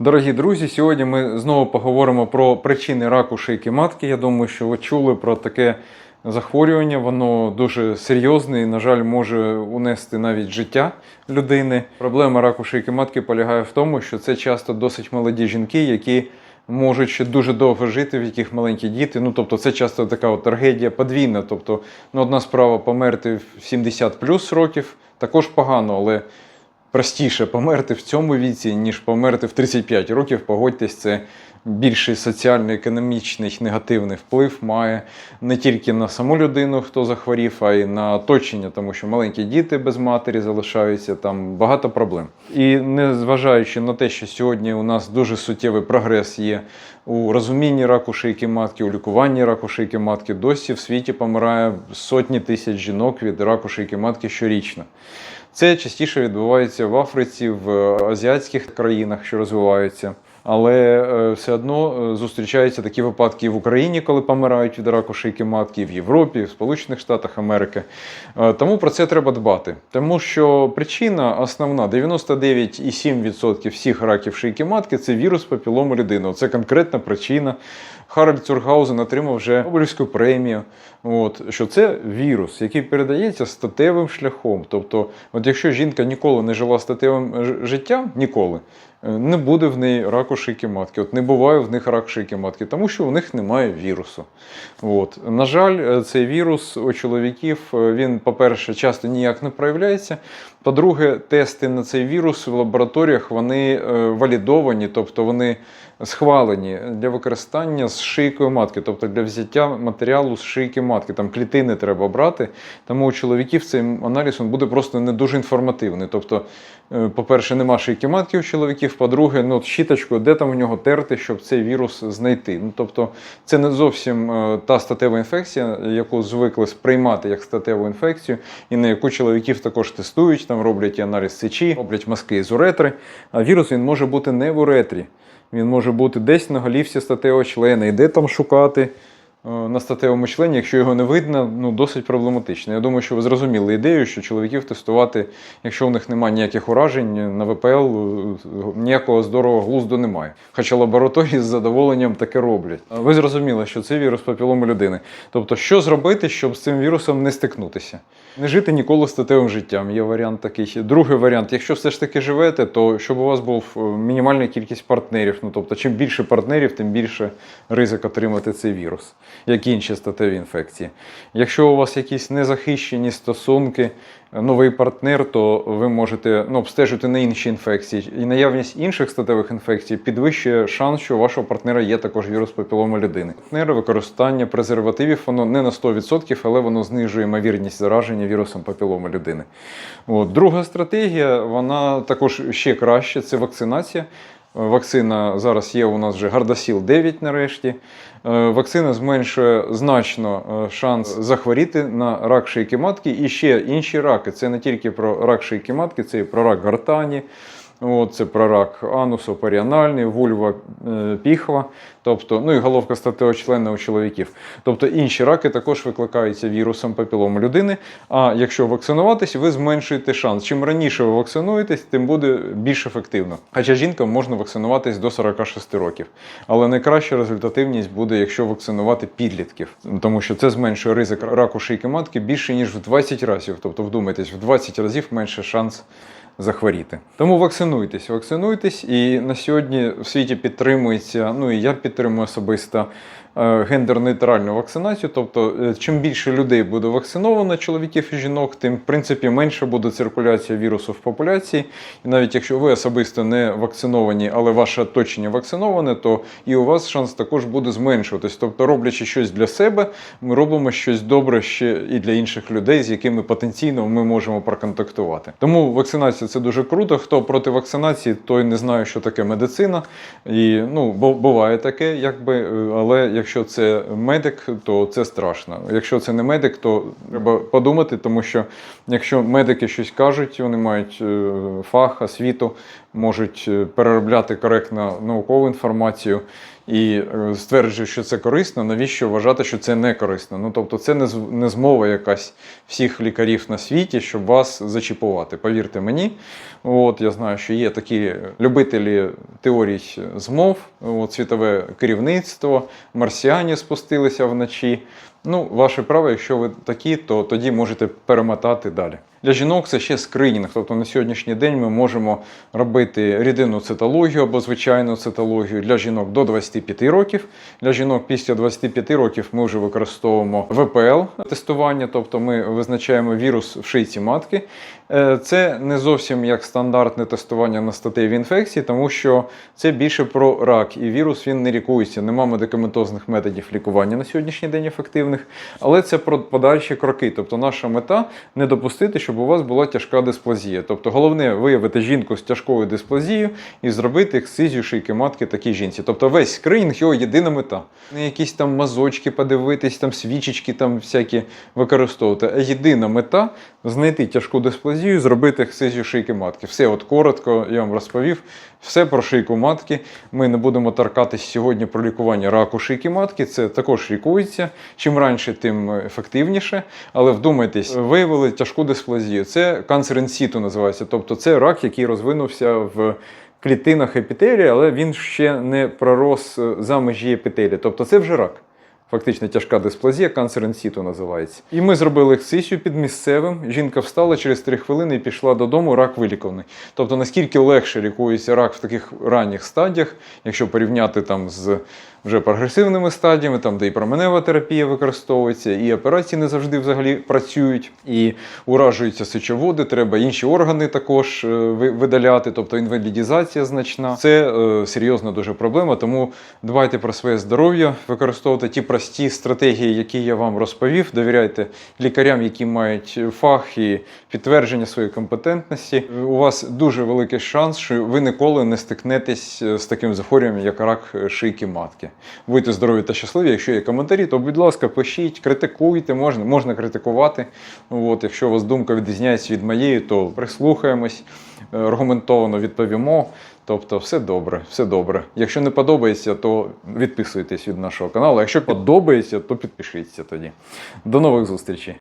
Дорогі друзі, сьогодні ми знову поговоримо про причини раку шийки матки. Я думаю, що ви чули про таке захворювання. Воно дуже серйозне і, на жаль, може унести навіть життя людини. Проблема раку шийки матки полягає в тому, що це часто досить молоді жінки, які можуть ще дуже довго жити, в яких маленькі діти. Ну тобто, це часто така от трагедія подвійна. Тобто, ну, одна справа померти в 70 плюс років, також погано, але простіше померти в цьому віці, ніж померти в 35 років. Погодьтесь, це більший соціально-економічний негативний вплив має не тільки на саму людину, хто захворів, а й на оточення, тому що маленькі діти без матері залишаються, там багато проблем. І незважаючи на те, що сьогодні у нас дуже суттєвий прогрес є у розумінні раку шийки матки, у лікуванні раку шийки матки, досі в світі помирає сотні тисяч жінок від раку шийки матки щорічно. Це частіше відбувається в Африці, в азіатських країнах, що розвиваються. Але е, все одно е, зустрічаються такі випадки і в Україні, коли помирають від раку шийки матки, і в Європі, і в Сполучених Штатах Америки. Е, Тому про це треба дбати. Тому що причина основна: 99,7% всіх раків шийки матки це вірус папілому людини. Це конкретна причина. Харальд Цюргаузен отримав вже Нобелівську премію. От, що це вірус, який передається статевим шляхом. Тобто, от якщо жінка ніколи не жила статевим життям, ніколи, е, не буде в неї раку шийки матки. От не буває в них рак шийки матки, тому що у них немає вірусу. От. На жаль, е, цей вірус у чоловіків е, він, по-перше, часто ніяк не проявляється. По-друге, тести на цей вірус в лабораторіях вони е, валідовані, тобто вони схвалені для використання з шийкою матки, тобто для взяття матеріалу з шийки матки. Там клітини треба брати. Тому у чоловіків цей аналіз він буде просто не дуже інформативний. Тобто, е, по-перше, нема шийки матки у чоловіків, по-друге, ну, от щіточку, де там у нього терти, щоб цей вірус знайти. Ну, тобто, це не зовсім е, та статева інфекція, яку звикли сприймати як статеву інфекцію, і на яку чоловіків також тестують, там роблять і аналіз сечі, роблять мазки з уретри. А вірус він може бути не в уретрі. Він може бути десь на голівці статевого члена, іди там шукати на статевому члені, якщо його не видно, ну досить проблематично. Я думаю, що ви зрозуміли ідею, що чоловіків тестувати, якщо у них немає ніяких уражень на ВПЛ, е, ніякого здорового глузду немає. Хоча лабораторії з задоволенням таке роблять. Ви зрозуміли, що це вірус папілому людини. Тобто, що зробити, щоб з цим вірусом не стикнутися? Не жити ніколи статевим життям. Є варіант такий. Другий варіант, якщо все ж таки живете, то щоб у вас був е, мінімальна кількість партнерів. Ну тобто, чим більше партнерів, тим більше ризик отримати цей вірус, як інші статеві інфекції. Якщо у вас якісь незахищені стосунки, новий партнер, то ви можете ну, обстежити на інші інфекції. І наявність інших статевих інфекцій підвищує шанс, що у вашого партнера є також вірус папіломи людини. Партнери використання презервативів воно не на 100%, але воно знижує ймовірність зараження вірусом папіломи людини. От. Друга стратегія, вона також ще краще це вакцинація. Е, Вакцина зараз є у нас вже Гардасіл 9 нарешті. Е, Вакцина зменшує значно е, шанс захворіти на рак шийки матки і ще інші раки. Це не тільки про рак шийки матки, це і про рак гортані. От, це про рак анусу паріанальний, вульва е, піхва, тобто, ну і головка статевого члена у чоловіків. Тобто інші раки також викликаються вірусом папілому людини. А якщо вакцинуватись, ви зменшуєте шанс. Чим раніше ви вакцинуєтесь, тим буде більш ефективно. Хоча жінкам можна вакцинуватись до 46 років. Але найкраща результативність буде, якщо вакцинувати підлітків, тому що це зменшує ризик раку шийки матки більше ніж в 20 разів. Тобто, вдумайтесь, в 20 разів менше шанс захворіти. Тому вакцинуйтесь, вакцинуйтесь, і на сьогодні в світі підтримується. Ну і я підтримую особисто гендер-нейтральну вакцинацію. Тобто, е, чим більше людей буде вакциновано, чоловіків і жінок, тим в принципі менше буде циркуляція вірусу в популяції. І навіть якщо ви особисто не вакциновані, але ваше оточення вакциноване, то і у вас шанс також буде зменшуватись. Тобто, роблячи щось для себе, ми робимо щось добре ще і для інших людей, з якими потенційно ми можемо проконтактувати. Тому вакцинація це дуже круто. Хто проти вакцинації, той не знає, що таке медицина. І ну, буває таке, якби, е, але якщо це медик, то це страшно. Якщо це не медик, то треба подумати, тому що якщо медики щось кажуть, вони мають е, фах, освіту, можуть е, переробляти коректно наукову інформацію і стверджує, що це корисно, навіщо вважати, що це не корисно? Ну тобто, це не не змова якась всіх лікарів на світі, щоб вас зачіпувати. Повірте мені, от я знаю, що є такі любителі теорій змов, от світове керівництво, марсіані спустилися вночі. Ну, ваше право, якщо ви такі, то тоді можете перемотати далі. Для жінок це ще скринінг. Тобто на сьогоднішній день ми можемо робити рідинну цитологію або звичайну цитологію для жінок до 25 років. Для жінок після 25 років ми вже використовуємо ВПЛ тестування, тобто ми визначаємо вірус в шийці матки. Е, Це не зовсім як стандартне тестування на статеві інфекції, тому що це більше про рак, і вірус він не лікується. Нема медикаментозних методів лікування на сьогоднішній день ефективних, але це про подальші кроки. Тобто, наша мета не допустити, щоб у вас була тяжка дисплазія. Тобто, головне виявити жінку з тяжкою дисплазією і зробити ексцизію шийки матки такій жінці. Тобто, весь скринінг його єдина мета. Не якісь там мазочки подивитись, там свічечки там всякі використовувати. А єдина мета знайти тяжку дисплазію, зробити ексцизію шийки матки. Все, от коротко я вам розповів. Все про шийку матки. Ми не будемо торкатись сьогодні про лікування раку шийки матки. Це також лікується. Чим раніше, тим ефективніше. Але вдумайтесь, виявили тяжку дисплазію. Це канцер інсіту називається. Тобто це рак, який розвинувся в клітинах епітелія, але він ще не пророс за межі епітелія. Тобто це вже рак. Фактично тяжка дисплазія, канцер інсіту називається. І ми зробили ексцисію під місцевим. Жінка встала через 3 хвилини і пішла додому, рак вилікований. Тобто наскільки легше лікується рак в таких ранніх стадіях, якщо порівняти там з вже прогресивними стадіями, там де і променева терапія використовується, і операції не завжди взагалі працюють, і уражуються сечоводи, треба інші органи також е, видаляти, тобто інвалідізація значна. Це е, серйозна дуже проблема, тому дбайте про своє здоров'я, використовуйте ті прості стратегії, які я вам розповів. Довіряйте лікарям, які мають фах і підтвердження своєї компетентності. У вас дуже великий шанс, що ви ніколи не стикнетесь е, з таким захворюванням, як рак шийки матки. Будьте здорові та щасливі. Якщо є коментарі, то будь ласка, пишіть, критикуйте, можна, можна критикувати. От, якщо у вас думка відрізняється від моєї, то прислухаємось, е, аргументовано відповімо. Тобто, все добре, все добре. Якщо не подобається, то відписуйтесь від нашого каналу. Якщо подобається, то підпишіться тоді. До нових зустрічей.